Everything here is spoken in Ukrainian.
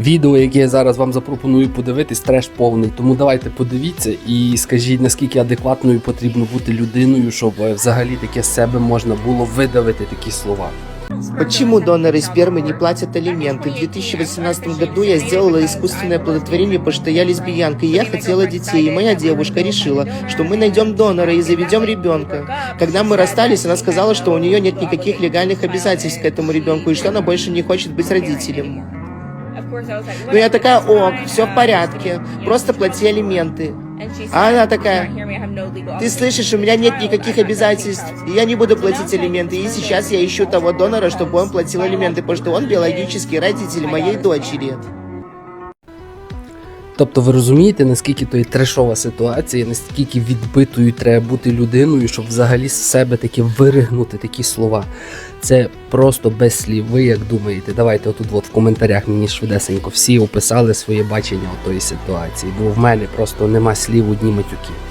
Відео, яке я зараз вам запропоную подивитись, треш повний. Тому давайте подивіться і скажіть, наскільки адекватною потрібно бути людиною, щоб е, взагалі таке з себе можна було видавити такі слова. Почему доноры спермы не платят алименты? В 2018 году я сделала искусственное оплодотворение, потому что я лесбиянка, и я хотела детей. И моя девушка решила, что мы найдем донора и заведем ребенка. Когда мы расстались, она сказала, что у нее нет никаких легальных обязательств к этому ребенку, и что она больше не хочет быть родителем. Ну я такая, ок, все в порядке, просто плати алименты. А она такая, Ты слышишь, у меня нет никаких обязательств, и я не буду платить алименты. И сейчас я ищу того донора, чтобы он платил алименты, потому что он биологический родитель моей дочери. Тобто ви розумієте, наскільки то є трешова ситуація, наскільки відбитою треба бути людиною, щоб взагалі з себе таки виригнути такі слова. Це просто без слів. Ви як думаєте? Давайте отут от в коментарях мені швидесенько всі описали своє бачення тої ситуації, бо в мене просто нема слів одні матюки.